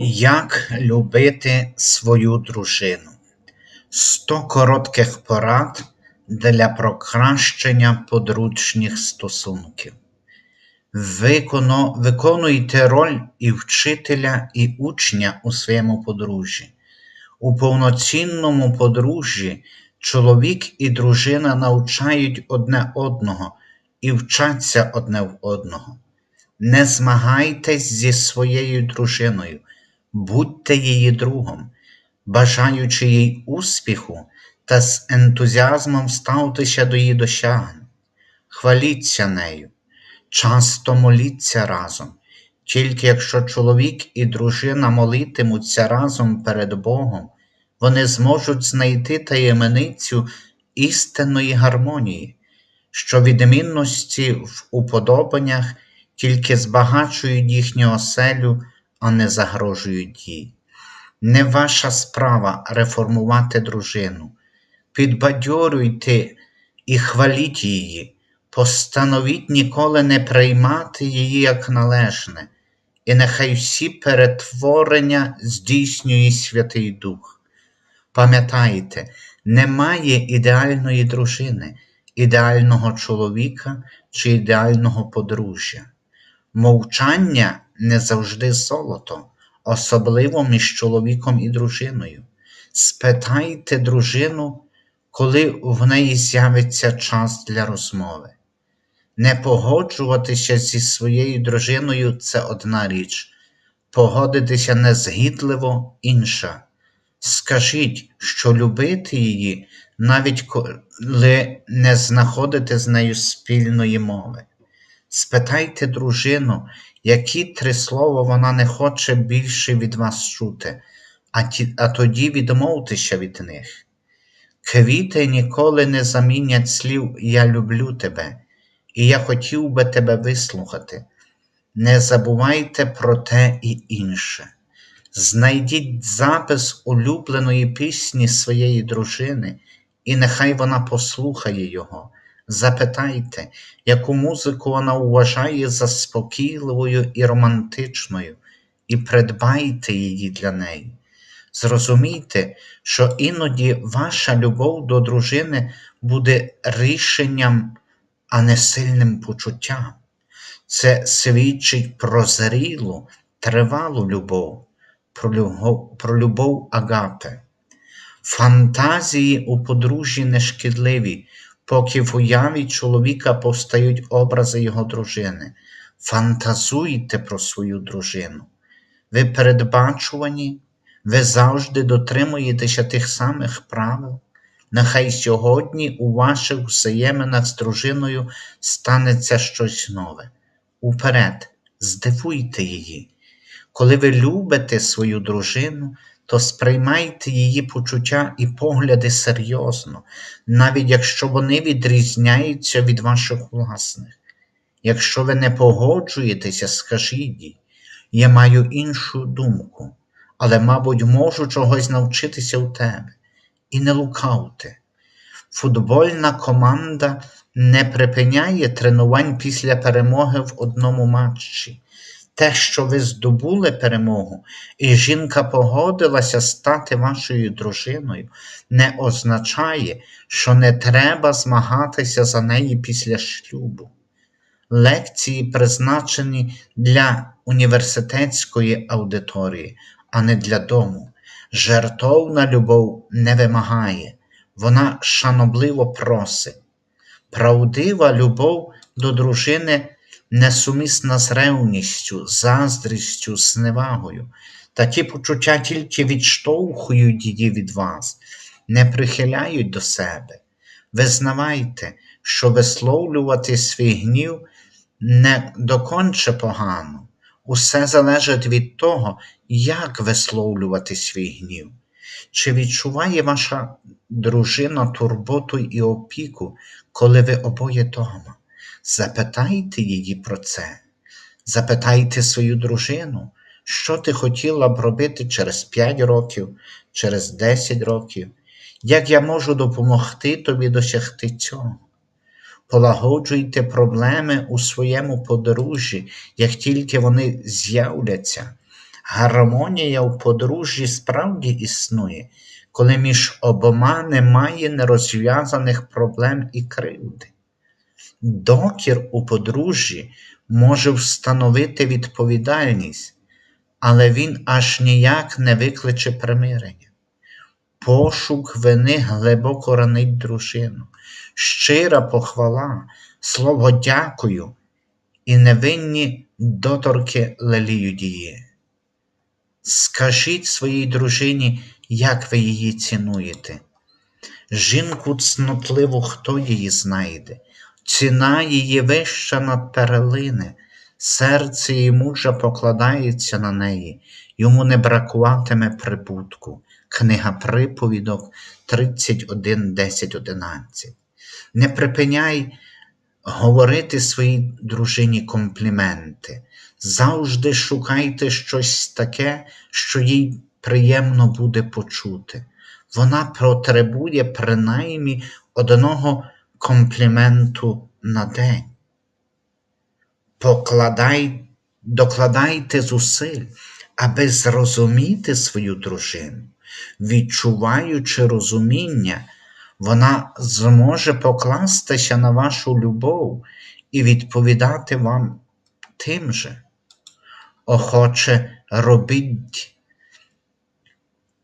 Як любити свою дружину? 100 коротких порад для покращення подружніх стосунків. Виконо, виконуйте роль і вчителя, і учня у своєму подружжі. У повноцінному подружжі чоловік і дружина навчають одне одного і вчаться одне в одного. Не змагайтесь зі своєю дружиною, будьте її другом, бажаючи їй успіху та з ентузіазмом ставтеся до її досягнень. Хваліться нею, часто моліться разом, тільки якщо чоловік і дружина молитимуться разом перед Богом, вони зможуть знайти таємницю істинної гармонії, що відмінності в уподобаннях тільки збагачують їхню оселю, а не загрожують їй. Не ваша справа реформувати дружину. Підбадьорюйте і хваліть її, постановіть ніколи не приймати її як належне, і нехай всі перетворення здійснює Святий Дух. Пам'ятайте, немає ідеальної дружини, ідеального чоловіка чи ідеального подружжя. Мовчання не завжди золото, особливо між чоловіком і дружиною. Спитайте дружину, коли в неї з'явиться час для розмови. Не погоджуватися зі своєю дружиною це одна річ, погодитися незгідливо інша. Скажіть, що любити її, навіть коли не знаходите з нею спільної мови. Спитайте дружину, які три слова вона не хоче більше від вас чути, а, ті, а тоді відмовтеся від них. Квіти ніколи не замінять слів Я люблю тебе, і я хотів би тебе вислухати. Не забувайте про те і інше. Знайдіть запис улюбленої пісні своєї дружини, і нехай вона послухає його. Запитайте, яку музику вона вважає заспокійливою і романтичною, і придбайте її для неї. Зрозумійте, що іноді ваша любов до дружини буде рішенням, а не сильним почуттям. Це свідчить про зрілу, тривалу любов, про любов, про любов агапе. Фантазії у подружжі нешкідливі, поки в уяві чоловіка повстають образи його дружини. Фантазуйте про свою дружину. Ви передбачувані, ви завжди дотримуєтеся тих самих правил. Нехай сьогодні у ваших взаєминах з дружиною станеться щось нове. Уперед, здивуйте її. Коли ви любите свою дружину, то сприймайте її почуття і погляди серйозно, навіть якщо вони відрізняються від ваших власних. Якщо ви не погоджуєтеся, скажіть їй, я маю іншу думку, але, мабуть, можу чогось навчитися у тебе. І не лукавте. Футбольна команда не припиняє тренувань після перемоги в одному матчі те, що ви здобули перемогу, і жінка погодилася стати вашою дружиною, не означає, що не треба змагатися за неї після шлюбу. Лекції призначені для університетської аудиторії, а не для дому. Жертовна любов не вимагає, вона шанобливо просить. Правдива любов до дружини несумісна з ревністю, заздрістю, зневагою. Такі почуття тільки відштовхують її від вас, не прихиляють до себе. Визнавайте, що висловлювати свій гнів не доконче погано. Усе залежить від того, як висловлювати свій гнів. Чи відчуває ваша дружина турботу і опіку, коли ви обоє дома? Запитайте її про це, запитайте свою дружину, що ти хотіла б робити через 5 років, через 10 років, як я можу допомогти тобі досягти цього. Полагоджуйте проблеми у своєму подружжі, як тільки вони з'являться. Гармонія в подружжі справді існує, коли між обома немає нерозв'язаних проблем і кривди. Докір у подружжі може встановити відповідальність, але він аж ніяк не викличе примирення. Пошук вини глибоко ранить дружину, щира похвала, слово дякую і невинні доторки леліють її. Скажіть своїй дружині, як ви її цінуєте. Жінку цнотливу хто її знайде, ціна її вища над перелини, серце її мужа покладається на неї, йому не бракуватиме прибутку. Книга Приповідок 31, 10, 11. Не припиняй говорити своїй дружині компліменти. Завжди шукайте щось таке, що їй приємно буде почути. Вона потребує принаймні одного компліменту на день. Покладай, докладайте зусиль, аби зрозуміти свою дружину, відчуваючи розуміння, вона зможе покластися на вашу любов і відповідати вам тим же. Охоче робіть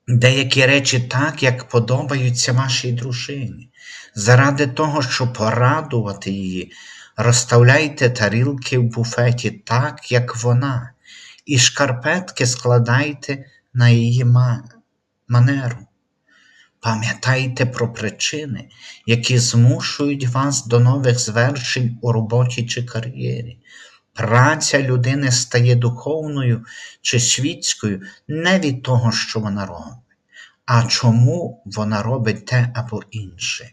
деякі речі так, як подобаються вашій дружині. Заради того, щоб порадувати її, розставляйте тарілки в буфеті так, як вона, і шкарпетки складайте на її манеру. Пам'ятайте про причини, які змушують вас до нових звершень у роботі чи кар'єрі. Праця людини стає духовною чи світською не від того, що вона робить, а чому вона робить те або інше.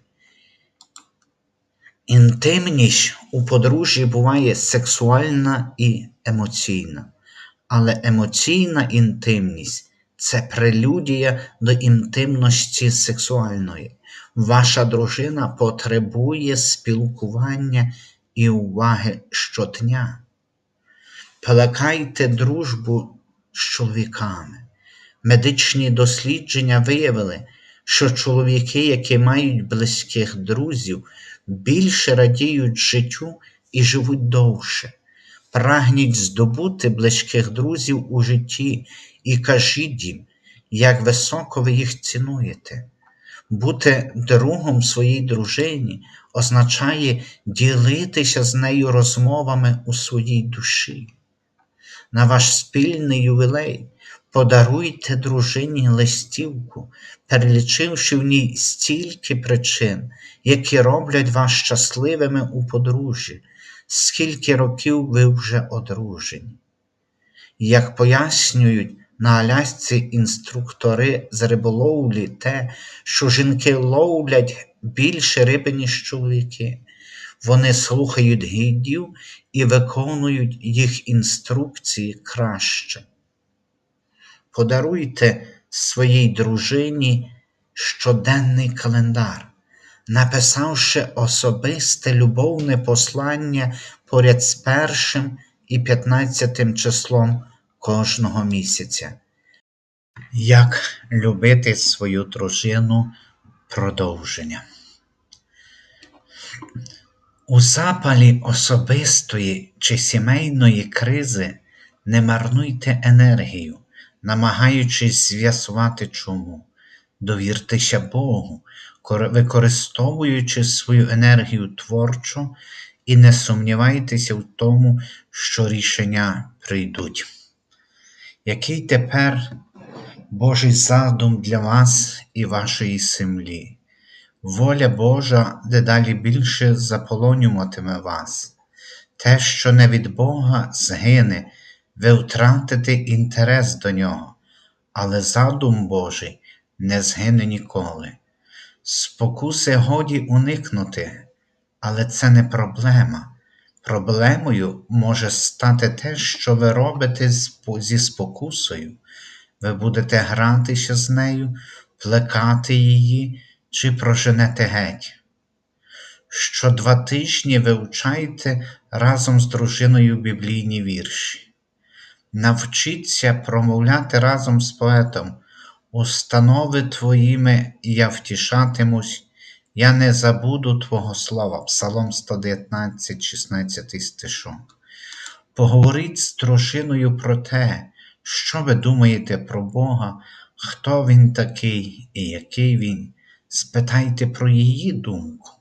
Інтимність у подружжі буває сексуальна і емоційна, але емоційна інтимність це прелюдія до інтимності сексуальної. Ваша дружина потребує спілкування і уваги щодня. Плекайте дружбу з чоловіками. Медичні дослідження виявили, що чоловіки, які мають близьких друзів, більше радіють життю і живуть довше, прагніть здобути близьких друзів у житті і кажіть їм, як високо ви їх цінуєте. Бути другом своїй дружині означає ділитися з нею розмовами у своїй душі. На ваш спільний ювілей подаруйте дружині листівку, перелічивши в ній стільки причин, які роблять вас щасливими у подружжі, скільки років ви вже одружені. Як пояснюють на Алясці інструктори з риболовлі те, що жінки ловлять більше риби, ніж чоловіки. Вони слухають гідів і виконують їх інструкції краще. Подаруйте своїй дружині щоденний календар, написавши особисте любовне послання поряд з першим і п'ятнадцятим числом кожного місяця. Як любити свою дружину продовження. У запалі особистої чи сімейної кризи не марнуйте енергію, намагаючись з'ясувати чому. Довіртеся Богу, використовуючи свою енергію творчо і не сумнівайтеся в тому, що рішення прийдуть. Який тепер Божий задум для вас і вашої землі? Воля Божа дедалі більше заполонюватиме вас. Те, що не від Бога згине, ви втратите інтерес до нього, але задум Божий не згине ніколи. Спокуси годі уникнути, але це не проблема. Проблемою може стати те, що ви робите зі спокусою. Ви будете гратися з нею, плекати її чи проженете геть. Що два тижні вивчайте разом з дружиною біблійні вірші. Навчіться промовляти разом з поетом. Установи твоїми я втішатимусь, я не забуду Твого слова. Псалом 119, 16 стишок. Поговоріть з дружиною про те, що ви думаєте про Бога, хто Він такий і який Він. Спитайте про її думку.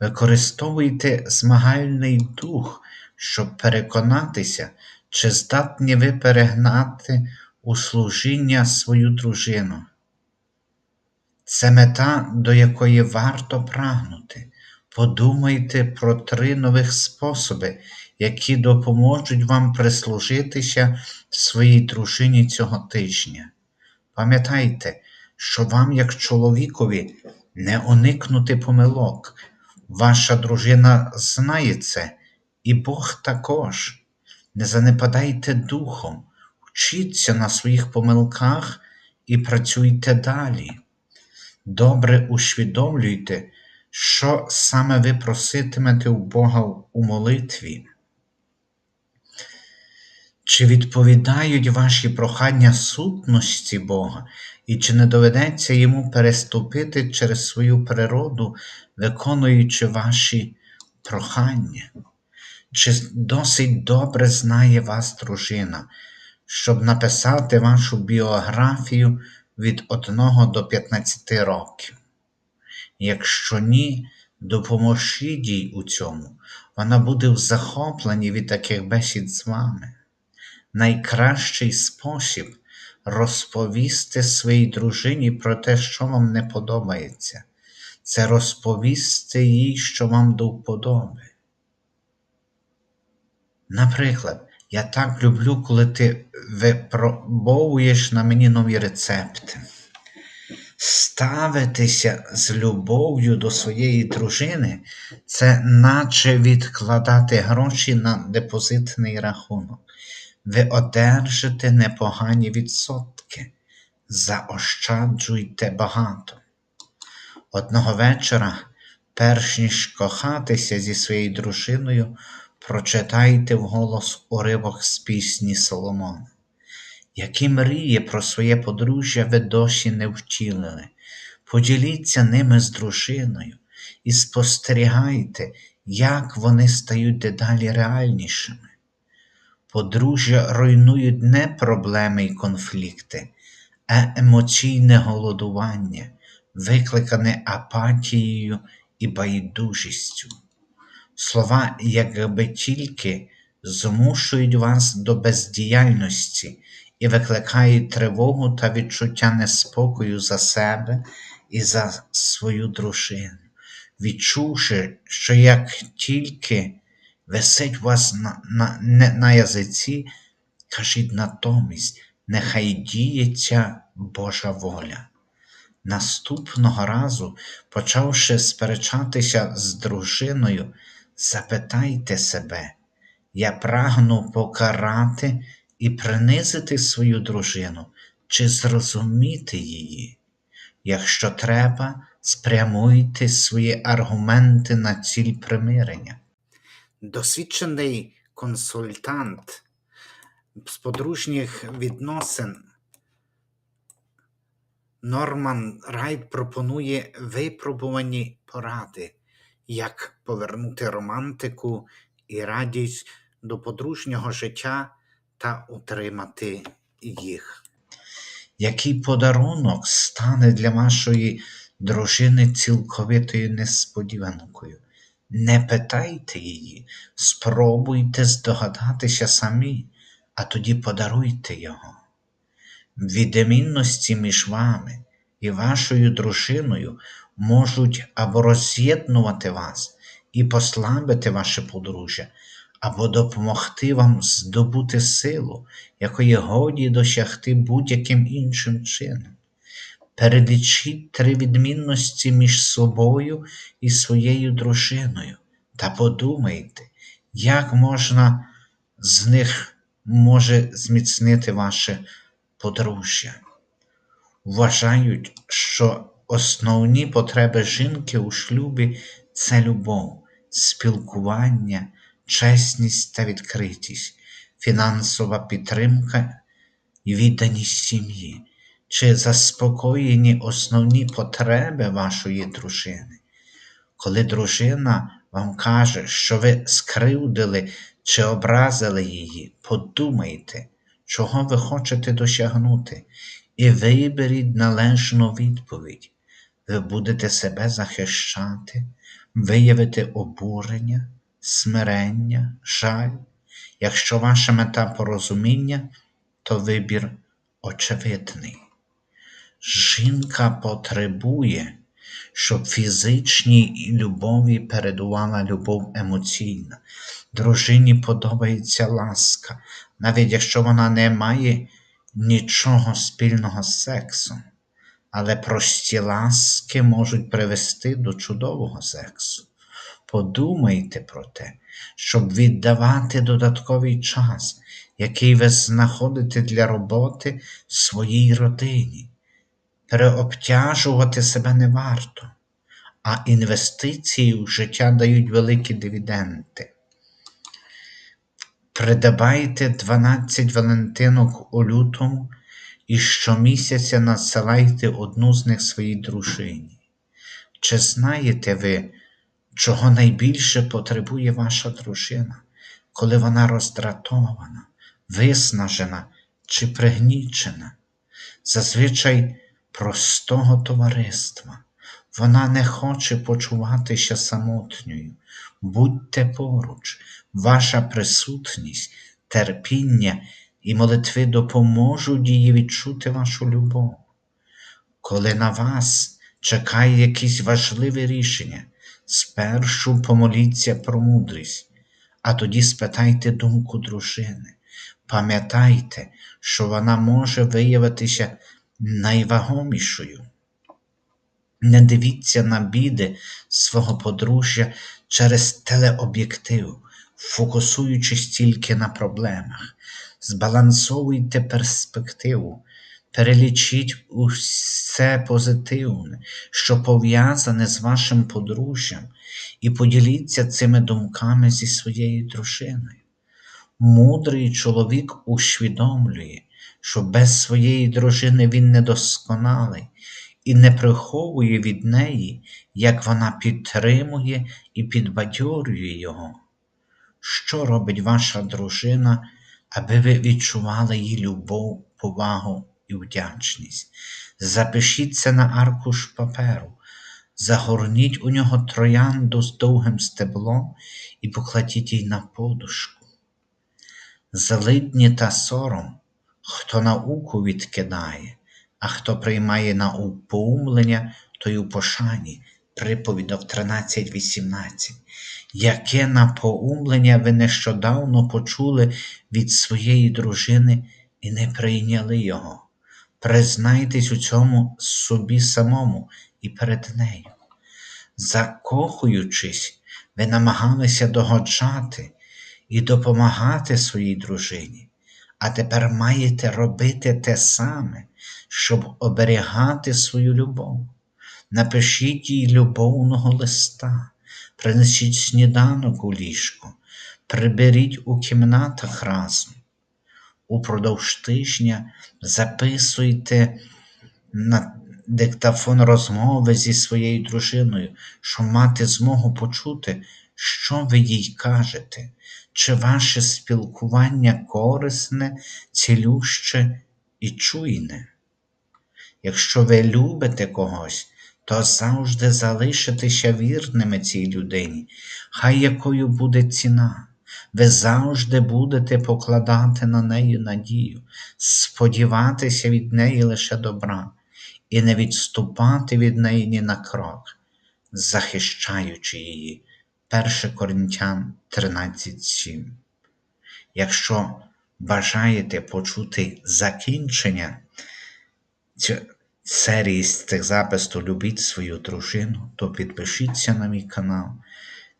Використовуйте змагальний дух, щоб переконатися, чи здатні ви перегнати у служіння свою дружину. Це мета, до якої варто прагнути. Подумайте про три нових способи, які допоможуть вам прислужитися своїй дружині цього тижня. Пам'ятайте, що вам, як чоловікові, не уникнути помилок. Ваша дружина знає це, і Бог також. Не занепадайте духом, вчіться на своїх помилках і працюйте далі. Добре усвідомлюйте, що саме ви проситимете у Бога у молитві. Чи відповідають ваші прохання сутності Бога, і чи не доведеться йому переступити через свою природу, виконуючи ваші прохання? Чи досить добре знає вас дружина, щоб написати вашу біографію від 1 до 15 років? Якщо ні, допоможіть їй у цьому, вона буде в захопленні від таких бесід з вами. Найкращий спосіб розповісти своїй дружині про те, що вам не подобається, це розповісти їй, що вам до вподоби. Наприклад, я так люблю, коли ти випробовуєш на мені нові рецепти. Ставитися з любов'ю до своєї дружини це наче відкладати гроші на депозитний рахунок. Ви одержите непогані відсотки, заощаджуйте багато. Одного вечора, перш ніж кохатися зі своєю дружиною, прочитайте вголос уривок з пісні Соломона. Які мрії про своє подружжя ви досі не втілили, поділіться ними з дружиною і спостерігайте, як вони стають дедалі реальнішими. Подружжя руйнують не проблеми й конфлікти, а емоційне голодування, викликане апатією і байдужістю. Слова, якби тільки змушують вас до бездіяльності і викликають тривогу та відчуття неспокою за себе і за свою дружину, відчувши, що як тільки висить вас на, на, на, на язиці, кажіть натомість, нехай діється Божа воля. Наступного разу, почавши сперечатися з дружиною, запитайте себе, я прагну покарати і принизити свою дружину чи зрозуміти її. Якщо треба, спрямуйте свої аргументи на ціль примирення. Досвідчений консультант з подружніх відносин Норман Райт пропонує випробувані поради, як повернути романтику і радість до подружнього життя та утримати їх. Який подарунок стане для вашої дружини цілковитою несподіванкою? Не питайте її, спробуйте здогадатися самі, а тоді подаруйте його. Відмінності між вами і вашою дружиною можуть або роз'єднувати вас і послабити ваше подружжя, або допомогти вам здобути силу, якої годі досягти будь-яким іншим чином. Перелічіть три відмінності між собою і своєю дружиною та подумайте, як можна з них може зміцнити ваше подружжя. Вважають, що основні потреби жінки у шлюбі це любов, спілкування, чесність та відкритість. фінансова підтримка і відданість сім'ї, чи заспокоєні основні потреби вашої дружини. Коли дружина вам каже, що ви скривдили чи образили її, подумайте, чого ви хочете досягнути, і виберіть належну відповідь. Ви будете себе захищати, виявити обурення, смирення, жаль. Якщо ваша мета порозуміння, то вибір очевидний. Жінка потребує, щоб фізичній любові передувала любов емоційна. Дружині подобається ласка, навіть якщо вона не має нічого спільного з сексом. Але прості ласки можуть привести до чудового сексу. Подумайте про те, щоб віддавати додатковий час, який ви знаходите для роботи своїй родині. Переобтяжувати себе не варто, а інвестиції в життя дають великі дивіденди. Придбайте 12 валентинок у лютому і щомісяця надсилайте одну з них своїй дружині. Чи знаєте ви, чого найбільше потребує ваша дружина, коли вона роздратована, виснажена чи пригнічена? Зазвичай простого товариства. Вона не хоче почуватися самотньою. Будьте поруч, ваша присутність, терпіння і молитви допоможуть їй відчути вашу любов. Коли на вас чекає якесь важливе рішення, спершу помоліться про мудрість, а тоді спитайте думку дружини. Пам'ятайте, що вона може виявитися найвагомішою. Не дивіться на біди свого подружжя через телеоб'єктив, фокусуючись тільки на проблемах. Збалансовуйте перспективу, перелічіть усе позитивне, що пов'язане з вашим подружжям, і поділіться цими думками зі своєю дружиною. Мудрий чоловік усвідомлює, що без своєї дружини він недосконалий і не приховує від неї, як вона підтримує і підбадьорює його. Що робить ваша дружина, аби ви відчували її любов, повагу і вдячність? Запишіть це на аркуш паперу, загорніть у нього троянду з довгим стеблом і покладіть їй на подушку. Злидні та сором, хто науку відкидає, а хто приймає на упоумлення, той у пошані. Приповідок 13.18. Яке напоумлення ви нещодавно почули від своєї дружини і не прийняли його. Признайтесь у цьому собі самому і перед нею. Закохуючись, ви намагалися догоджати і допомагати своїй дружині, а тепер маєте робити те саме, щоб оберігати свою любов. Напишіть їй любовного листа, принесіть сніданок у ліжко, приберіть у кімнатах разом. Упродовж тижня записуйте на диктофон розмови зі своєю дружиною, щоб мати змогу почути, що ви їй кажете, чи ваше спілкування корисне, цілюще і чуйне. Якщо ви любите когось, то завжди залишитеся вірними цій людині, хай якою буде ціна. Ви завжди будете покладати на неї надію, сподіватися від неї лише добра і не відступати від неї ні на крок, захищаючи її. 1 Коринтян 13.7. Якщо бажаєте почути закінчення серії з цих записів Любіть свою дружину, то підпишіться на мій канал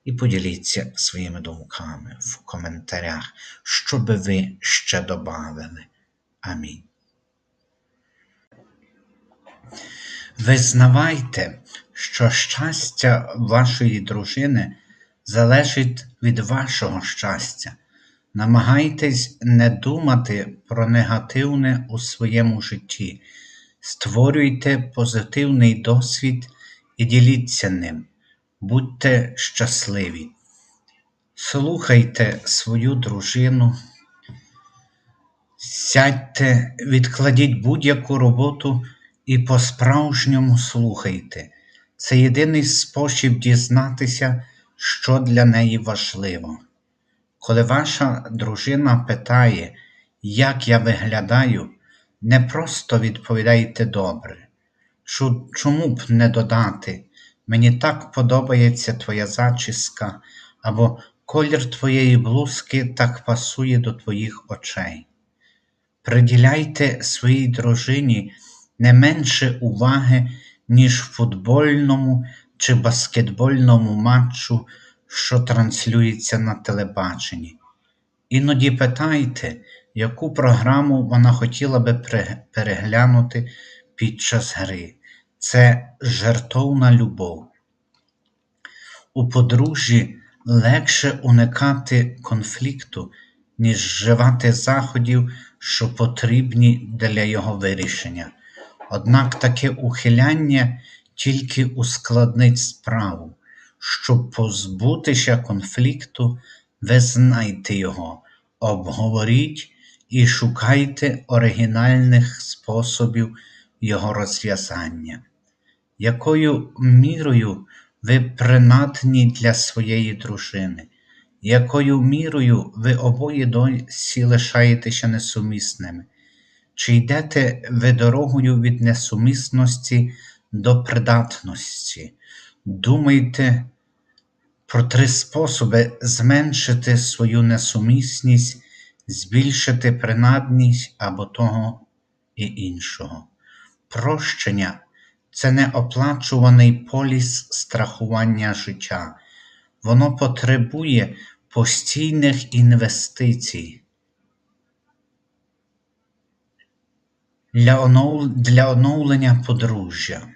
і поділіться своїми думками в коментарях, що би ви ще додали. Амінь. Визнавайте, що щастя вашої дружини залежить від вашого щастя. Намагайтесь не думати про негативне у своєму житті, створюйте позитивний досвід і діліться ним, будьте щасливі, слухайте свою дружину, сядьте, відкладіть будь-яку роботу і по-справжньому слухайте. Це єдиний спосіб дізнатися, що для неї важливо. Коли ваша дружина питає, як я виглядаю, не просто відповідайте добре. Чому б не додати? Мені так подобається твоя зачіска, або колір твоєї блузки так пасує до твоїх очей. Приділяйте своїй дружині не менше уваги, ніж футбольному чи баскетбольному матчу, що транслюється на телебаченні. Іноді питайте, яку програму вона хотіла би переглянути під час гри. Це жертовна любов. У подружжі легше уникати конфлікту, ніж вживати заходів, що потрібні для його вирішення. Однак таке ухиляння тільки ускладнить справу. Щоб позбутися конфлікту, ви знайте його, обговоріть і шукайте оригінальних способів його розв'язання. Якою мірою ви принадні для своєї дружини? Якою мірою ви обоє досі лишаєтеся несумісними? Чи йдете ви дорогою від несумісності до придатності? Думайте про три способи зменшити свою несумісність, збільшити принадність або того і іншого. Прощення це неоплачуваний поліс страхування життя. Воно потребує постійних інвестицій. Для, онов... для оновлення подружжя.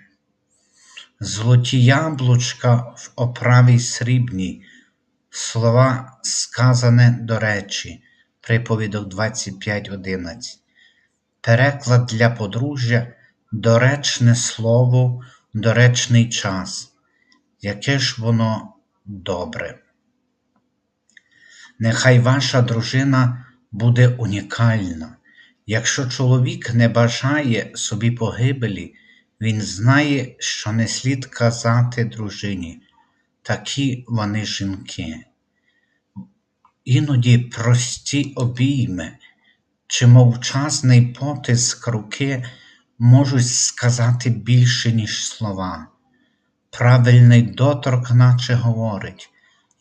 Золоті яблучка в оправі срібній, слова сказане до речі, приповідок 25.11. Переклад для подружжя доречне слово, доречний час. Яке ж воно добре. Нехай ваша дружина буде унікальна. Якщо чоловік не бажає собі погибелі, він знає, що не слід казати дружині. Такі вони жінки. Іноді прості обійми чи мовчазний потиск руки можуть сказати більше, ніж слова. Правильний доторк наче говорить: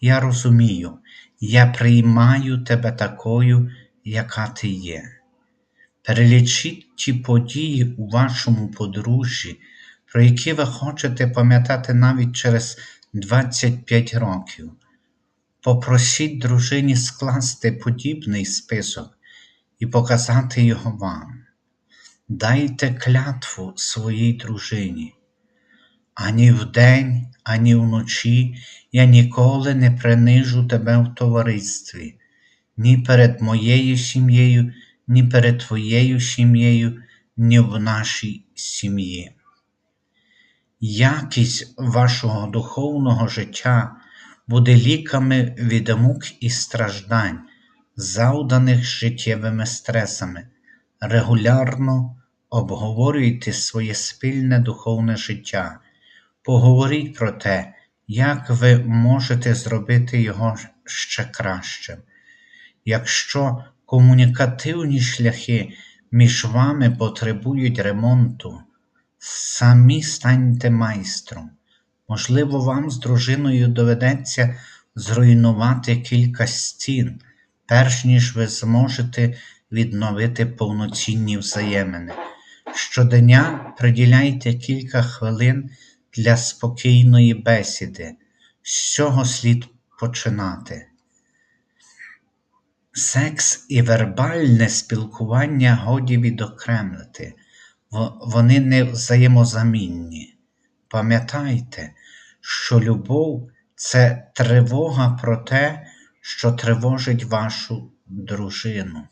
Я розумію, я приймаю тебе такою, яка ти є. Перелічіть ті події у вашому подружжі, про які ви хочете пам'ятати навіть через 25 років. Попросіть дружині скласти подібний список і показати його вам. Дайте клятву своїй дружині. Ані вдень, ані вночі я ніколи не принижу тебе в товаристві, ні перед моєю сім'єю, ні перед твоєю сім'єю, ні в нашій сім'ї. Якість вашого духовного життя буде ліками від мук і страждань, завданих життєвими стресами. Регулярно обговорюйте своє спільне духовне життя, поговоріть про те, як ви можете зробити його ще кращим. Якщо комунікативні шляхи між вами потребують ремонту, самі станьте майстром. Можливо, вам з дружиною доведеться зруйнувати кілька стін, перш ніж ви зможете відновити повноцінні взаємини. Щодня приділяйте кілька хвилин для спокійної бесіди. З цього слід починати. Секс і вербальне спілкування годі відокремити, вони не взаємозамінні. Пам'ятайте, що любов це тривога про те, що тривожить вашу дружину.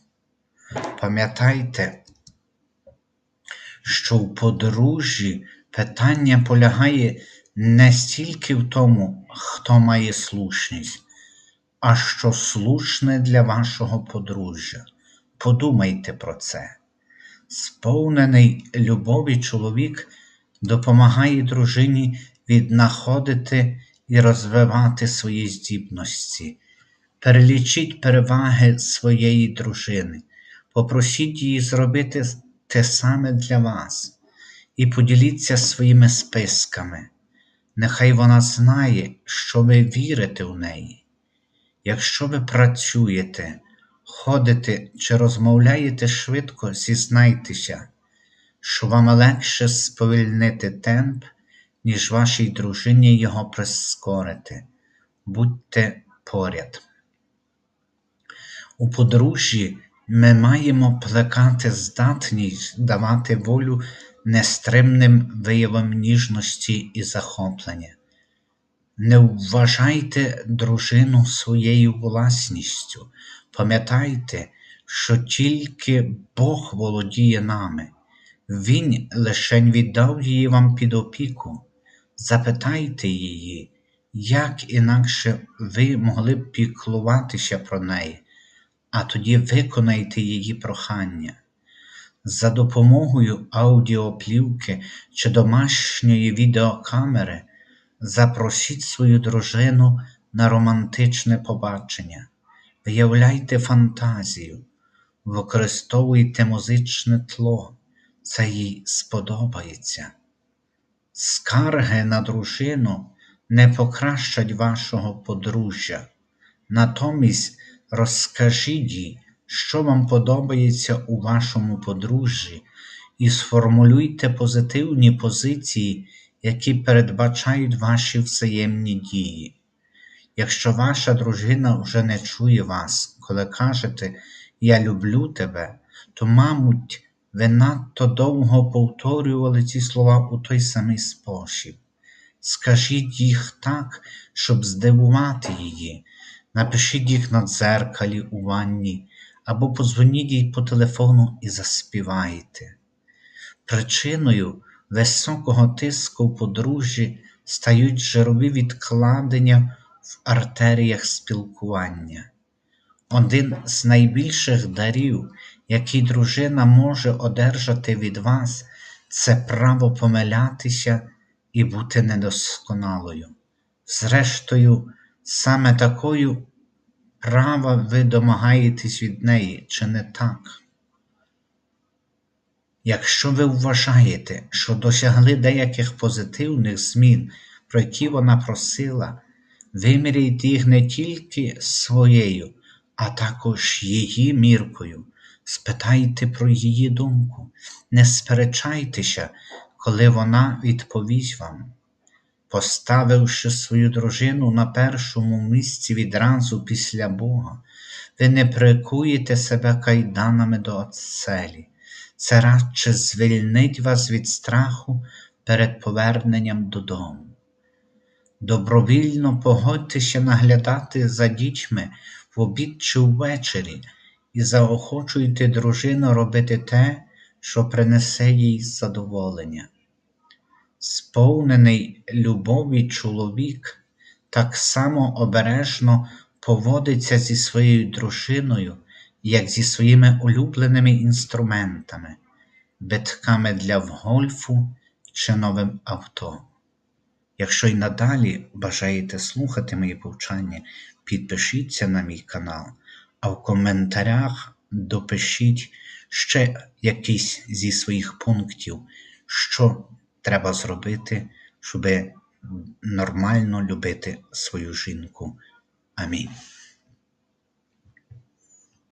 Пам'ятайте, що в подружжі питання полягає не стільки в тому, хто має слушність, а що слушне для вашого подружжя. Подумайте про це. Сповнений любові чоловік допомагає дружині віднаходити і розвивати свої здібності. Перелічіть переваги своєї дружини, попросіть її зробити те саме для вас і поділіться своїми списками. Нехай вона знає, що ви вірите в неї. Якщо ви працюєте, ходите чи розмовляєте швидко, зізнайтеся, що вам легше сповільнити темп, ніж вашій дружині його прискорити. Будьте поряд. У подружжі ми маємо плекати здатність давати волю нестримним виявам ніжності і захоплення. Не вважайте дружину своєю власністю, пам'ятайте, що тільки Бог володіє нами, Він лишень віддав її вам під опіку. Запитайте її, як інакше ви могли б піклуватися про неї, а тоді виконайте її прохання. За допомогою аудіоплівки чи домашньої відеокамери запросіть свою дружину на романтичне побачення, виявляйте фантазію, використовуйте музичне тло, це їй сподобається. Скарги на дружину не покращать вашого подружжя, натомість розкажіть їй, що вам подобається у вашому подружжі, і сформулюйте позитивні позиції, які передбачають ваші взаємні дії. Якщо ваша дружина вже не чує вас, коли кажете Я люблю тебе, то, мабуть, ви надто довго повторювали ці слова у той самий спосіб. Скажіть їх так, щоб здивувати її, напишіть їх на дзеркалі у ванні або подзвоніть їй по телефону і заспівайте. Причиною високого тиску в подружжі стають жирові відкладення в артеріях спілкування. Один з найбільших дарів, який дружина може одержати від вас, це право помилятися і бути недосконалою. Зрештою, саме такою права ви домагаєтесь від неї, чи не так? Якщо ви вважаєте, що досягли деяких позитивних змін, про які вона просила, виміряйте їх не тільки своєю, а також її міркою. Спитайте про її думку, не сперечайтеся, коли вона відповість вам. Поставивши свою дружину на першому місці відразу після Бога, ви не прикуєте себе кайданами до оцелі. Це радше звільнить вас від страху перед поверненням додому. Добровільно погодьтеся наглядати за дітьми в обід чи ввечері і заохочуйте дружину робити те, що принесе їй задоволення. Сповнений любові чоловік так само обережно поводиться зі своєю дружиною, як зі своїми улюбленими інструментами, битками для гольфу чи новим авто. Якщо й надалі бажаєте слухати мої повчання, підпишіться на мій канал, а в коментарях допишіть ще якийсь зі своїх пунктів, що треба зробити, щоб нормально любити свою жінку. Амінь.